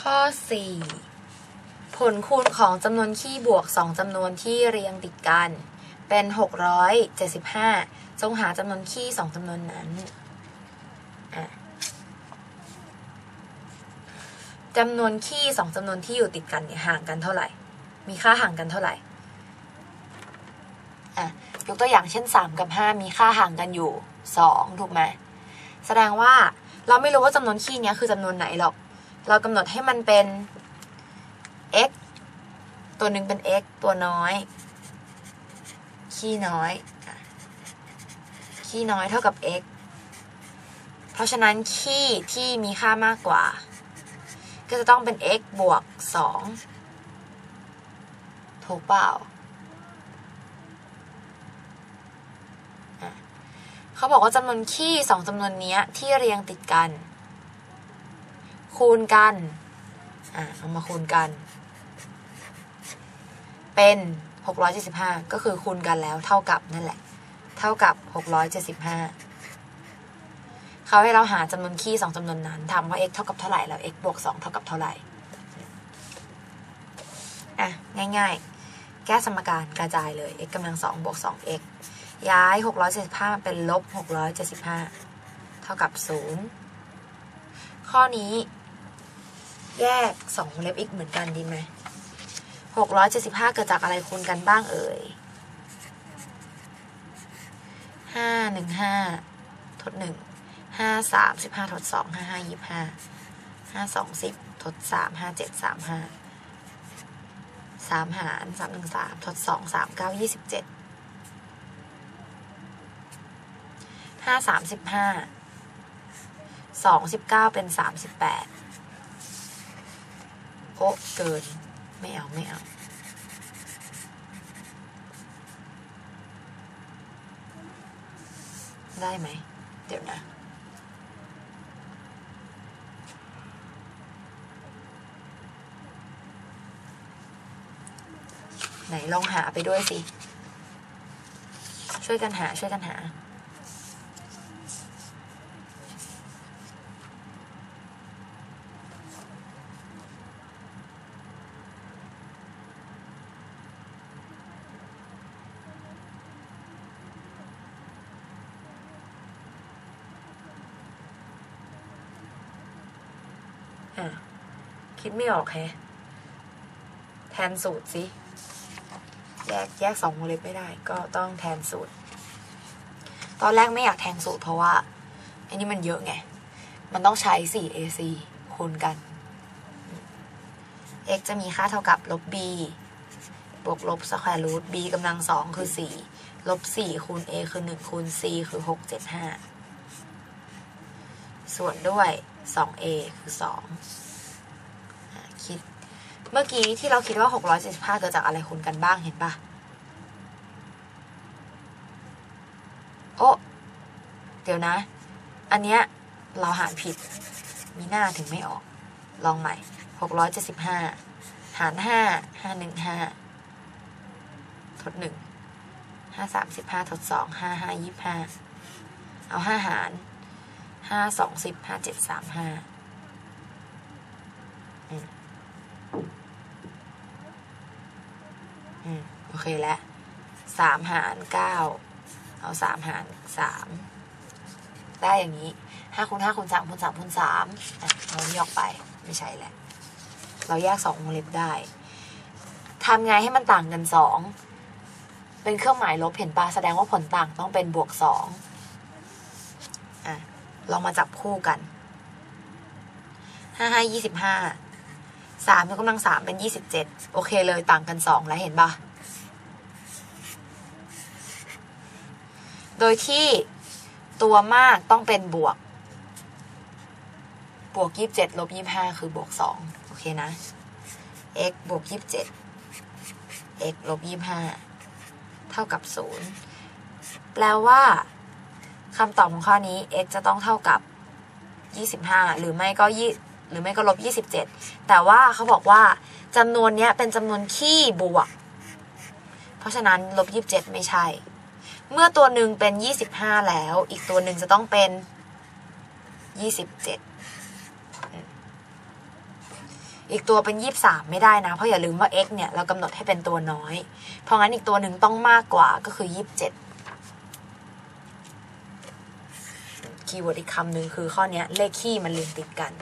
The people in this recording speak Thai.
ข้อ 4 ผลคูณของจำนวนคี่บวก 2จำนวนที่เรียงติดกัน เป็น 675 จงหาจำนวนคี่2จำนวนนั้นอะจำนวนคี่2จำนวนที่อยู่ติดกันเนี่ยห่างกันเท่าไหร่ มีค่าห่างกันเท่าไหร่อะยกตัวอย่างเช่น 3 กับ 5 มีค่าห่างกันอยู่ 2 ถูกไหม แสดงว่าเราไม่รู้ว่าจำนวนคี่เนี้ยคือจำนวนไหนหรอก เรากำหนดให้มันเป็น x ตัวหนึ่งเป็น x ตัวน้อยคี่น้อยอะคี่น้อยเท่ากับ x เพราะฉะนั้นคี่ที่มีค่ามากกว่า ก็จะต้องเป็น x บวก 2 ถูกเปล่าเขาบอกว่าจำนวนคี่สองจำนวนนี้ที่เรียงติดกัน คูณกัน อะเอามาคูณกัน เป็น 675 ก็คือคูณกันแล้วเท่ากับนั่นแหละ เท่ากับ 675 เขาให้เราหาจำนวนคี่สองจำนวนนั้นทำว่า x เท่ากับเท่าไหร่ แล้ว x บวก 2 เท่ากับเท่าไหร่ อะ ง่ายๆ แก้สมการกระจายเลย x กำลัง2บวก 2x ย้าย 675 เป็นลบ 675 เท่ากับ 0 ข้อนี้ แยกสองเล็บอีกเหมือนกันดีไหมหกร้อยเจ็ดสิบห้าเกิดจากอะไรคูณกันบ้างเอ่ยห้าหนึ่งห้าทดหนึ่งห้าสามสิบห้าทดสองห้าห้ายี่ห้าห้าสองสิบทดสามห้าเจ็ดสามห้าสามหารสามหนึ่งสามทดสองสามเก้ายี่สิบเจ็ดห้าสามสิบห้าสองสิบเก้าเป็นสามสิบแปด โอ้เกิน ไม่เอาไม่เอาได้ไหม เดี๋ยวนะไหนลองหาไปด้วยสิ ช่วยกันหาช่วยกันหา คิดไม่ออกแฮะ แทนสูตรสิแยกแยกสองวงเล็บไม่ได้ ก็ต้องแทนสูตร ตอนแรกไม่อยากแทนสูตรเพราะว่าไอ้นี่มันเยอะไง มันต้องใช้ 4ac คูณกัน x จะมีค่าเท่ากับลบ b บวกลบสแควร์รูท b กำลังสองคือ 4 ลบ 4 คูณ a คือ 1 คูณ c คือ 6 7 5 ส่วนด้วย 2a คือ2อะคิด เมื่อกี้ที่เราคิดว่า 675 เกิดจากอะไรคูณกันบ้างเห็นปะโอ้เดี๋ยวนะ อันเนี้ยเราหารผิด มีหน้าถึงไม่ออก ลองใหม่ 675 หาร 5 515 ทด 1 5 35 ทด 2 5 5 25 เอา 5 หาร ห้าสองสิบห้าเจ็ดสามห้าอืมอืมโอเคแล้วสามหารเก้าเอาสามหารสามได้อย่างนี้ห้าคูณห้าคูณสามคูณสามคูณสามอะเอานี้ออกไปไม่ใช่แหละ เราแยกสองวงเล็บได้ทำไงให้มันต่างกันสองเป็นเครื่องหมายลบเห็นปะแสดงว่าผลต่างต้องเป็นบวกสอง ลองมาจับคู่กันห้าห้ายี่สิบห้าสามยกกำลังสามเป็นยี่สิบเจ็ดโอเคเลยต่างกันสองแล้วเห็นปะโดยที่ตัวมากต้องเป็นบวก บวกยี่สิบเจ็ดลบยี่สิบห้าคือบวกสองโอเคนะ x บวกยี่สิบเจ็ด x ลบยี่สิบห้าเท่ากับศูนย์แปลว่า คำตอบของข้อนี้ x จะต้องเท่ากับ 25 หรือไม่ก็20หรือไม่ก็ลบ27 แต่ว่าเขาบอกว่าจำนวนนี้เป็นจำนวนขี้บวก เพราะฉะนั้นลบ27 ไม่ใช่ เมื่อตัวหนึ่งเป็น 25 แล้ว อีกตัวหนึ่งจะต้องเป็น 27อีกตัวเป็น 23 ไม่ได้นะ เพราะอย่าลืมว่า x เนี่ย เรากำหนดให้เป็นตัวน้อย เพราะงั้นอีกตัวหนึ่งต้องมากกว่าก็คือ 27 คีย์เวิร์ดอีกคำหนึ่งคือข้อนี้เลขขี้มันเรียงติดกัน